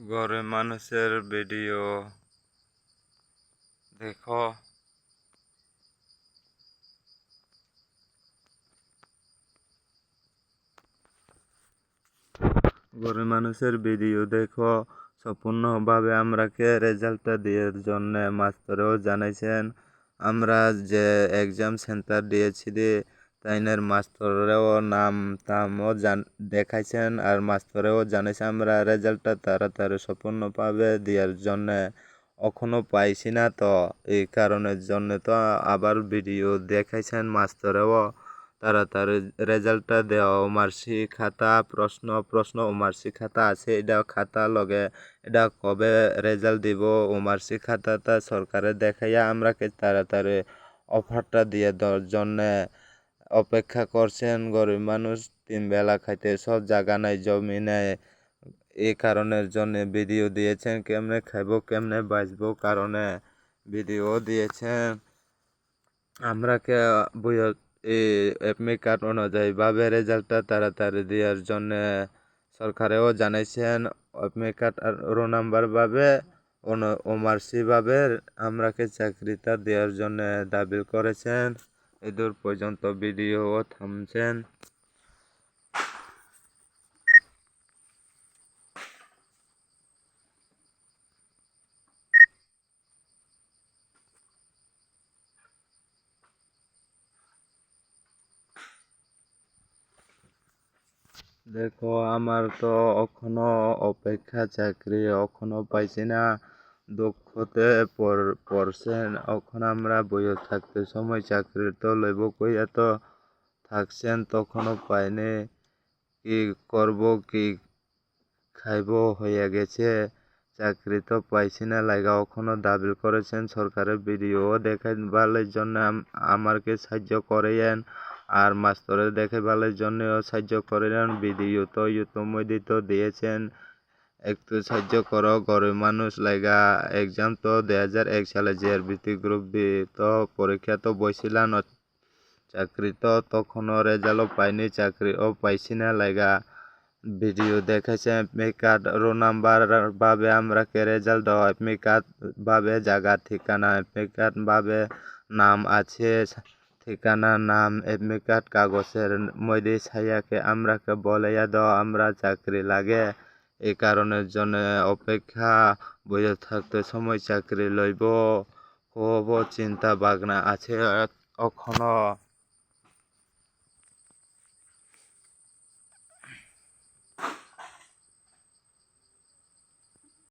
গরিব মানুষের ভিডিও দেখো। গরিব মানুষের ভিডিও দেখো। সম্পূর্ণভাবে আমরাকে রেজাল্টটা দেওয়ার জন্য মাস্তরেও জানাইছেন। আমরা যে এক্সাম সেন্টার দিয়েছি তাইনের মাস্তরেও নাম জান, দেখাইছেন আর মাস্তরেও জানাইছে আমরা রেজাল্টটা তাড়াতাড়ি সম্পূর্ণভাবে দেওয়ার জন্যে এখনও পাইছি না তো। এই কারণের জন্য তো আবার ভিডিও দেখাইছেন মাস্তরেও তাড়াতাড়ি রেজাল্টটা দেওয়া মার্সি খাতা, প্রশ্ন প্রশ্ন মার্সি খাতা আছে, এটা খাতা লগে, এটা কবে রেজাল্ট দিব মার্সি খাতাটা সরকারে দেখাইয়া আমরাকে তাড়াতাড়ি অফারটা দিয়ে দেওয়ার জন্যে অপেক্ষা করছেন গরিব মানুষ, তিন বেলা খাইতে সব জায়গা নাই, জমি নেই। এই কারণের জন্য ভিডিও দিয়েছেন, কেমনে খাইব, কেমনে বাঁচবো কারণে ভিডিও দিয়েছেন। আমরাকে বইয় এই কার্ড অনুযায়ী ভাবে রেজাল্টটা তাড়াতাড়ি দেওয়ার জন্য সরকারেও জানাইছেন এপমি কার্ড রো নাম্বার ভাবে ওমার্সি ভাবে আমরাকে চাকরিটা দেওয়ার জন্য দাবি করেছেন। এদূর পর্যন্ত ভিডিও থামছেন। দেখো আমার তো এখনও অপেক্ষা চাকরি এখনও পাইছি না। দুঃখতে পড়ছেন। এখন আমরা বইয়ে থাকতে সময় চাকরি তো লইব কইয়া তো থাকছেন তখনও পাইনি। কি করব, কি খাইব হইয়া গেছে। চাকরি তো পাইছি না লাগা এখনও দাবি করেছেন সরকারের ভিডিও দেখাইবার জন্য আমারকে সাহায্য করেন আর মাস্তরের দেখাইবার জন্যও সাহায্য করেন ভিডিও তো ইউটিউবে তো দিয়েছেন। একটু সাহায্য করো, গরিব মানুষ লাগা এক্সাম তো দুই হাজার এক সালে জিআরবিটি গ্রুপ ডি তো পরীক্ষা তো বইছিলাম চাকরি তো তখনও রেজাল্টও পাইনি চাকরিও পাইছি না লাগা ভিডিও এপমি কার্ড রো নাম্বার ভাবে আমরাকে রেজাল্ট দেওয়া এপমি কার্ড ভাবে জায়গা ঠিকানা এপমি কার্ড ভাবে নাম আছে, ঠিকানা, নাম এডমি কার্ড কাগজের মধ্যে ছাইয়াকে আমরাকে বলাইয়া দেওয়া আমরা চাকরি লাগে। এই কারণের জন্য অপেক্ষা বইয়ে থাকতে সময় চাকরি লইব। খুব চিন্তা ভাবনা আছে এখনও।